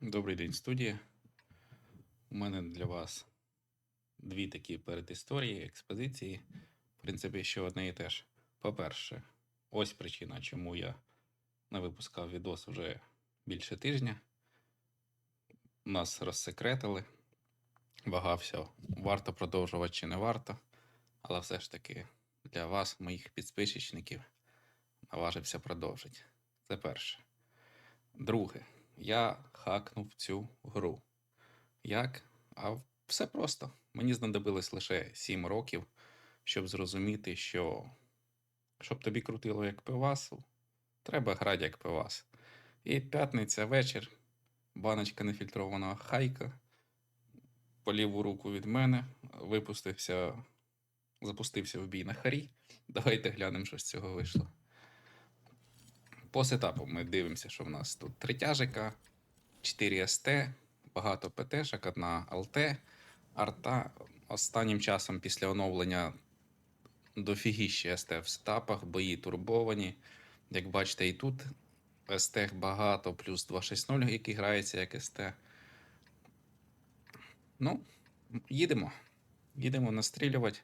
Добрий день, студія. У мене для вас дві такі передісторії, експозиції. В принципі, що одне і те ж. По-перше, ось причина, чому я не випускав відос вже більше тижня. Нас розсекретили. Вагався, варто продовжувати чи не варто. Але все ж таки для вас, моїх підписчиків, наважився продовжити. Це перше. Друге, я хакнув цю гру. Як? А все просто. Мені знадобилось лише 7 років, щоб зрозуміти, що щоб тобі крутило як пивасу, треба грати як пивас. І п'ятниця вечір, баночка нефільтрованого хайка по ліву руку від мене, випустився, запустився в бій на харі. Давайте глянемо, що з цього вийшло. По сетапу ми дивимося, що в нас тут три тяжика, 4 СТ, багато ПТшок, одна ЛТ, арта. Останнім часом після оновлення дофігіще СТ в сетапах, бої турбовані. Як бачите, і тут СТ багато, плюс 260, який грається як СТ. Ну, їдемо. Їдемо настрілювати.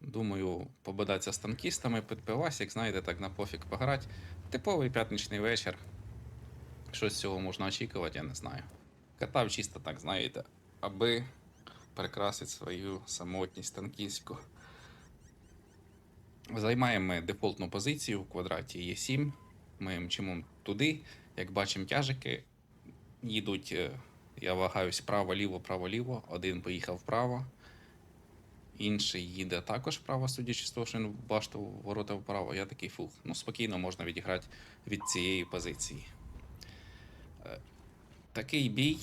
Думаю, побадатися з танкістами, підпивась, як знаєте, так на пофіг пограти. Типовий п'ятничний вечір. Що з цього можна очікувати, я не знаю. Катав чисто так, знаєте, аби прикрасити свою самотність танкістську. Займаємо ми дефолтну позицію в квадраті Е7. Ми мчимо туди. Як бачимо, тяжики їдуть. е, Я вагаюсь право-ліво, право-ліво. Один поїхав вправо. Інший їде також вправо, судячи з того, що він башту ворота вправо. Я такий фух. Ну, спокійно можна відіграти від цієї позиції. Е, Такий бій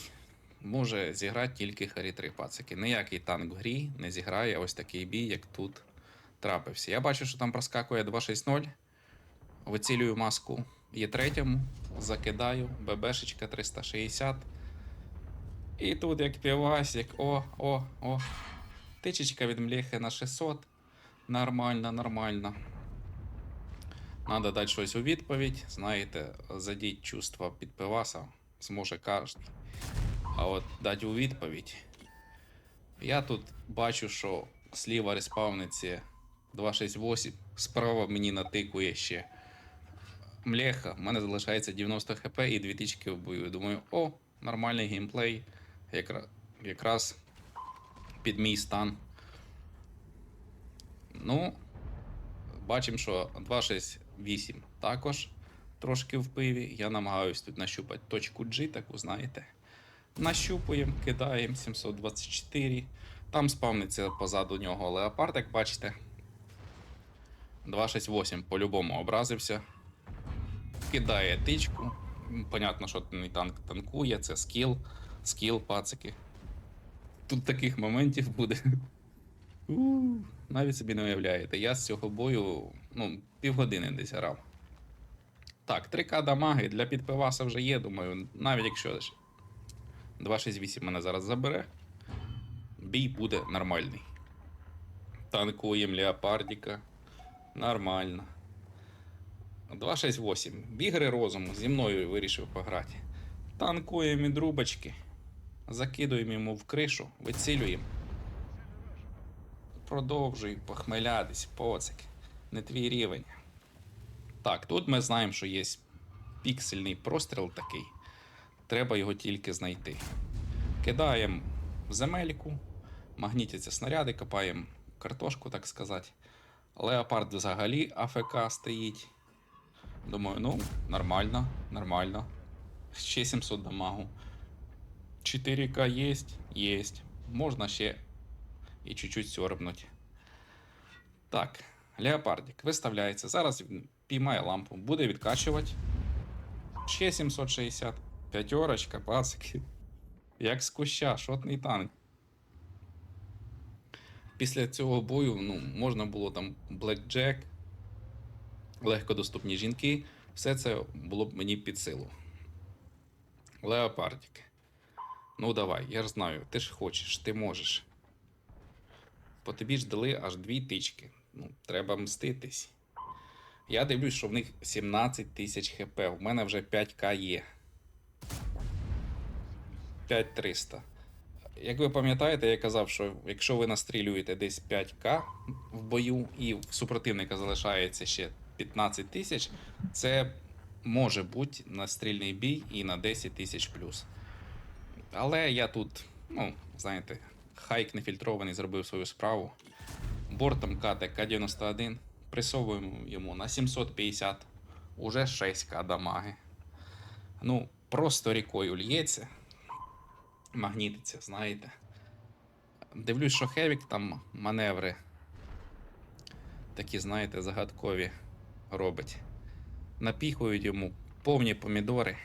може зіграти тільки Харі 3 пацики. Ніякий танк в грі не зіграє ось такий бій, як тут трапився. Я бачу, що там проскакує 2.6.0. Вицілюю маску є третьому, закидаю, ББшечка 360. І тут як півась, як о, о, о. Тичечка від млехи на 600. Нормально, нормально. Надо дати щось у відповідь. Знаєте, задіть чувства підпиваса зможе кожен. А от дати у відповідь. Я тут бачу, що зліва респавниться 268, справа мені натикує ще млеха. У мене залишається 90 хп і 2 тички в бою. Думаю, о, нормальний геймплей. Якра... Якраз під мій стан. Ну, бачимо, що 268 також трошки в пиві. Я намагаюсь тут нащупати точку G, таку знаєте. Нащупуємо, кидаємо 724. Там спавниться позаду нього леопард, як бачите. 268 по-любому образився. Кидає тичку. Понятно, що не танк танкує, це скіл. Скіл, пацики. Тут таких моментів буде. Навіть собі не уявляєте. Я з цього бою ну, півгодини десь грав. Так, 3К дамаги для підпиваса вже є, думаю, навіть якщо 268 мене зараз забере, бій буде нормальний. Танкуємо Леопардіка. Нормально. 268. Бігри розуму зі мною вирішив пограти. Танкуємо і друбочки. Закидуємо йому в кришу, вицілюємо. Продовжуй похмелятись, поцик. Не твій рівень. Так, тут ми знаємо, що є піксельний простріл такий. Треба його тільки знайти. Кидаємо земельку, магнітяться снаряди, копаємо картошку, так сказати. Леопард взагалі АФК стоїть. Думаю, ну, нормально, нормально. Ще 700 дамагу. 4К есть? Есть. Можно ще і чуть-чуть сьорбнуть. Так, леопардик виставляється. Зараз піймає лампу, буде відкачувати. Ще 760. П'ятерочка, пацики. Як з куща, шотний танк. Після цього бою ну, можна було там Blackjack, легкодоступні жінки. Все це було б мені під силу. Леопардик. Ну давай, я ж знаю, ти ж хочеш, ти можеш. По тобі ж дали аж дві тички. Ну, треба мститись. Я дивлюсь, що в них 17 тисяч хп, в мене вже 5к є. 5300. Як ви пам'ятаєте, я казав, що якщо ви настрілюєте десь 5к в бою і в супротивника залишається ще 15 тисяч, це може бути настрільний бій і на 10 тисяч плюс. Але я тут, ну, знаєте, хайк нефільтрований зробив свою справу. Бортом кате К-91, присовуємо йому на 750, уже 6к дамаги. Ну, просто рікою лється, магнітиться, знаєте. Дивлюсь, що Хевік там маневри такі, знаєте, загадкові робить. Напіхують йому повні помідори.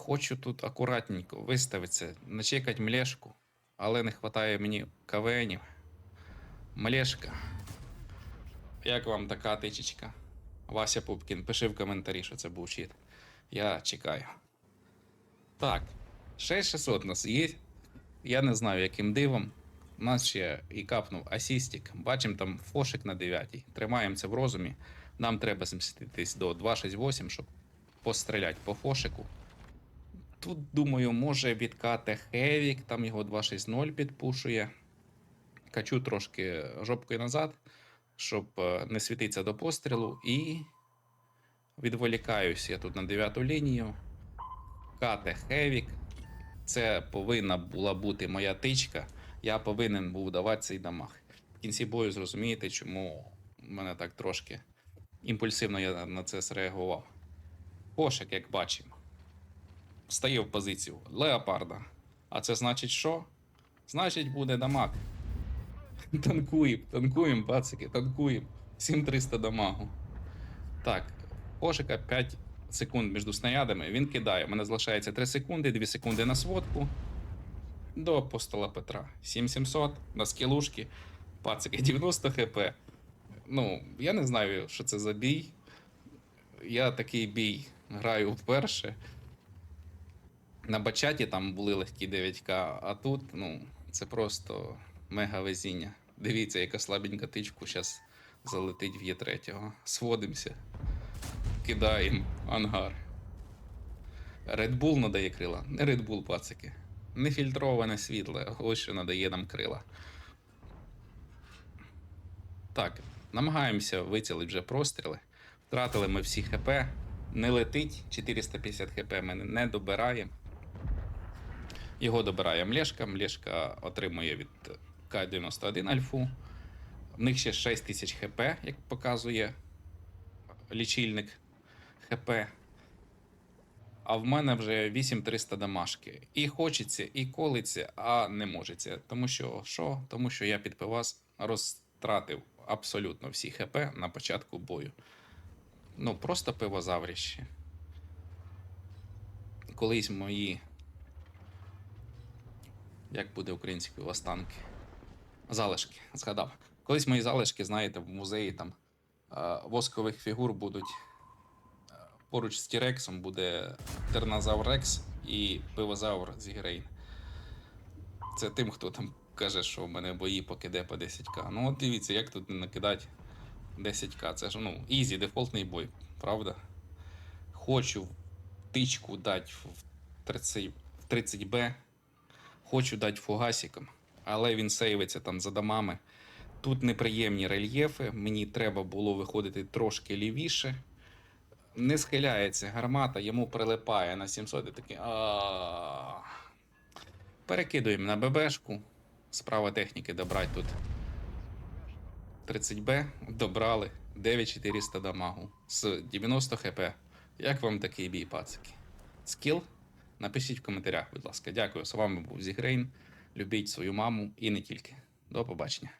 Хочу тут акуратненько виставитися, начекати млешку, але не вистачає мені КВНів. Млешка. Як вам така тичечка? Вася Пупкін, пиши в коментарі, що це був чит. Я чекаю. Так, 6600 у нас є. Я не знаю, яким дивом. У нас ще і капнув асістік. Бачимо там фошик на 9. Тримаємо це в розумі. Нам треба зміститись до 268, щоб постріляти по фошику. Тут, думаю, може відкати Хевік, там його 260 підпушує. Качу трошки жопкою назад, щоб е, не світитися до пострілу. І відволікаюсь я тут на 9 лінію. Кате Хевік. Це повинна була бути моя тичка. Я повинен був давати цей дамаг. В кінці бою зрозумієте, чому мене так трошки імпульсивно я на це зреагував. Кошик, як бачимо, стає в позицію леопарда. А це значить що? Значить, буде дамаг. Танкуємо, танкуємо, пацики, танкуємо. 7300 дамагу. Так, кошика 5 секунд між снарядами. Він кидає. У мене залишається 3 секунди, 2 секунди на сводку. До апостола Петра. 7700 на скілушки. Пацики 90 хп. Ну, я не знаю, що це за бій. Я такий бій граю вперше. На бачаті там були легкі 9К, а тут, ну, це просто мега везіння. Дивіться, яка слабенька тичку зараз залетить в Є3. Сводимося. Кидаємо ангар. Red Bull надає крила. Не Red Bull, пацики. Нефільтроване світле. Ось що надає нам крила. Так, намагаємося вицілити вже простріли. Втратили ми всі ХП. Не летить. 450 ХП ми не добираємо. Його добирає Млешка. Млешка отримує від К-91 альфу. В них ще 6000 ХП, як показує лічильник ХП. А в мене вже 8300 дамашки. І хочеться, і колиться, а не можеться. Тому що що? Тому що я під пивас розтратив абсолютно всі ХП на початку бою. Ну, просто пивозавріще. Колись мої. Як буде українською останки? Залишки, згадав. Колись мої залишки, знаєте, в музеї там е, воскових фігур будуть. е, Поруч з Тірексом буде Тернозавр Рекс і пивозавр Зігрейн. Це тим, хто там каже, що в мене бої покиде по 10к. Ну, от дивіться, як тут не накидати 10к. Це ж ну, ізі, дефолтний бой, правда? Хочу тичку дати в 30, в 30Б. Хочу дати фугасиком, але він сейвиться там за домами. Тут неприємні рельєфи, мені треба було виходити трошки лівіше. Не схиляється гармата, йому прилипає на 700 і такий. Перекидуємо на ББшку. Справа техніки добрати тут 30Б. Добрали 9400 дамагу з 90 хп. Як вам такий бій, пацики? Скіл? Напишіть в коментарях, будь ласка. Дякую. З вами був Зігрейн. Любіть свою маму і не тільки. До побачення.